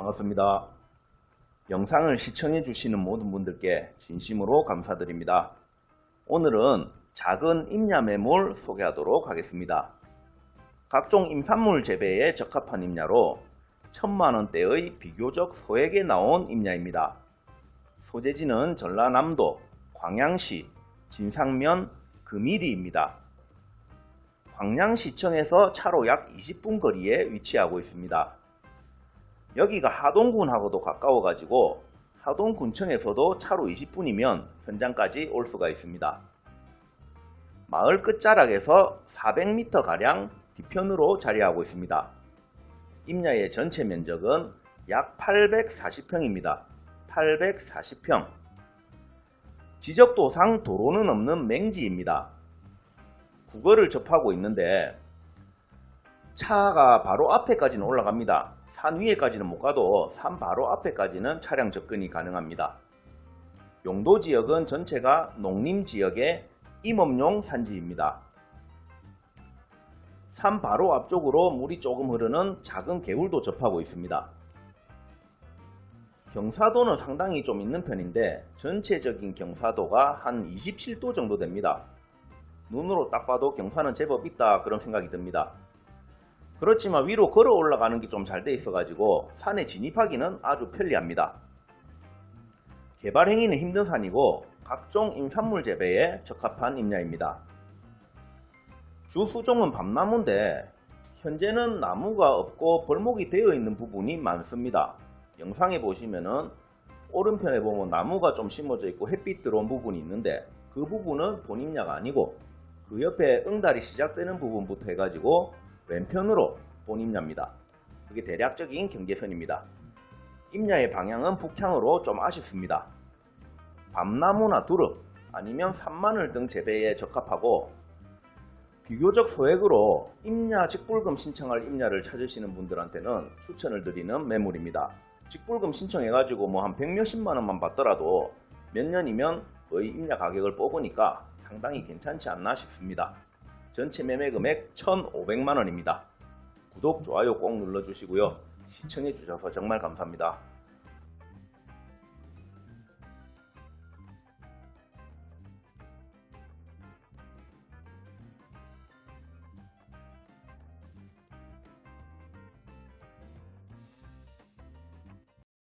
반갑습니다. 영상을 시청해 주시는 모든 분들께 진심으로 감사드립니다. 오늘은 작은 임야 매물 소개하도록 하겠습니다. 각종 임산물 재배에 적합한 임야로 천만원대의 비교적 소액에 나온 임야입니다. 소재지는 전라남도 광양시 진상면 금일이입니다. 광양시청에서 차로 약 20분 거리에 위치하고 있습니다. 여기가 하동군하고도 가까워가지고 하동군청에서도 차로 20분이면 현장까지 올 수가 있습니다. 마을 끝자락에서 400m가량 뒤편으로 자리하고 있습니다. 임야의 전체 면적은 약 840평입니다. 840평. 지적도상 도로는 없는 맹지입니다. 국어를 접하고 있는데 차가 바로 앞에까지는 올라갑니다. 산 위에까지는 못 가도 산 바로 앞에까지는 차량 접근이 가능합니다. 용도 지역은 전체가 농림 지역의 임업용 산지입니다. 산 바로 앞쪽으로 물이 조금 흐르는 작은 개울도 접하고 있습니다. 경사도는 상당히 좀 있는 편인데 전체적인 경사도가 한 27도 정도 됩니다. 눈으로 딱 봐도 경사는 제법 있다 그런 생각이 듭니다. 그렇지만 위로 걸어 올라가는 게 좀 잘 돼 있어 가지고 산에 진입하기는 아주 편리합니다. 개발 행위는 힘든 산이고 각종 임산물 재배에 적합한 임야입니다. 주 수종은 밤나무인데 현재는 나무가 없고 벌목이 되어 있는 부분이 많습니다. 영상에 보시면은 오른편에 보면 나무가 좀 심어져 있고 햇빛 들어온 부분이 있는데 그 부분은 본임야가 아니고 그 옆에 응달이 시작되는 부분부터 해가지고 왼편으로 본임야입니다. 그게 대략적인 경계선입니다. 임야의 방향은 북향으로 좀 아쉽습니다. 밤나무나 두릅 아니면 산마늘 등 재배에 적합하고 비교적 소액으로 임야 직불금 신청할 임야를 찾으시는 분들한테는 추천을 드리는 매물입니다. 직불금 신청해가지고 뭐 한 100몇십만 원만 받더라도 몇 년이면 거의 임야 가격을 뽑으니까 상당히 괜찮지 않나 싶습니다. 전체 매매 금액 1,500만 원입니다. 구독, 좋아요 꼭 눌러주시고요. 시청해 주셔서 정말 감사합니다.